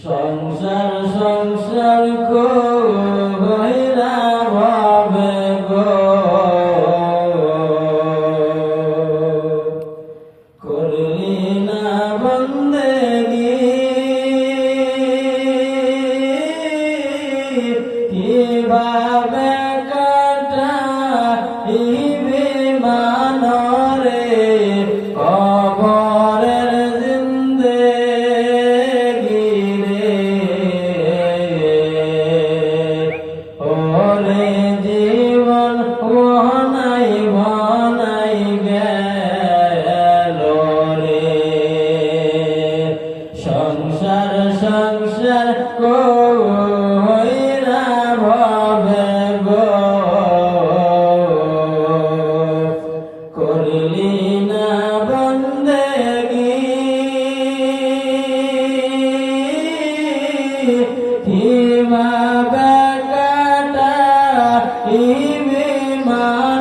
সংসার সংসার কইরা ভাবে গো। করলি না বন্দেগি। কি বা my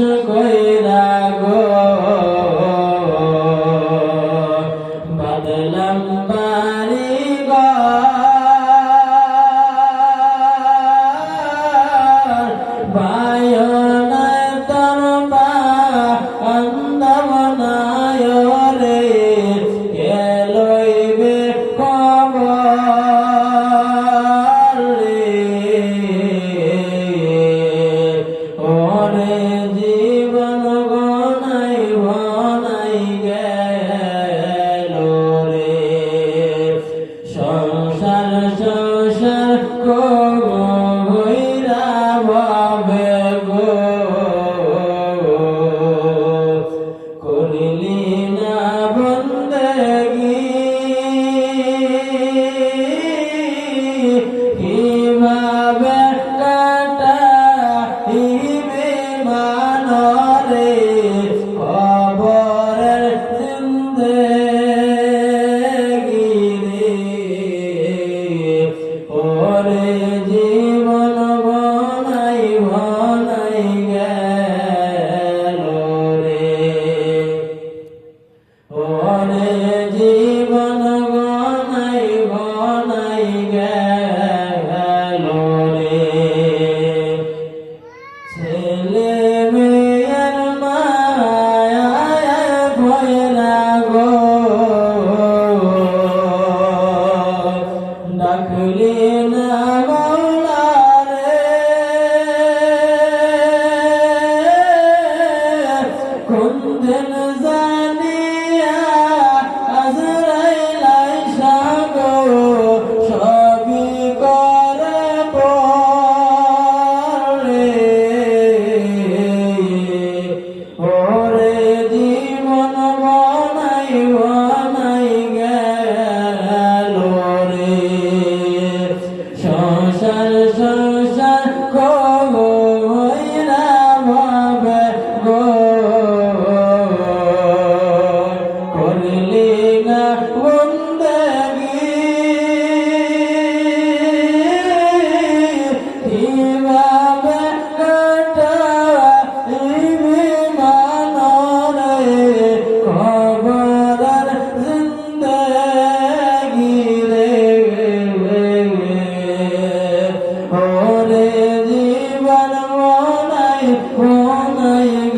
Krishna, Krishna. mulher. promise.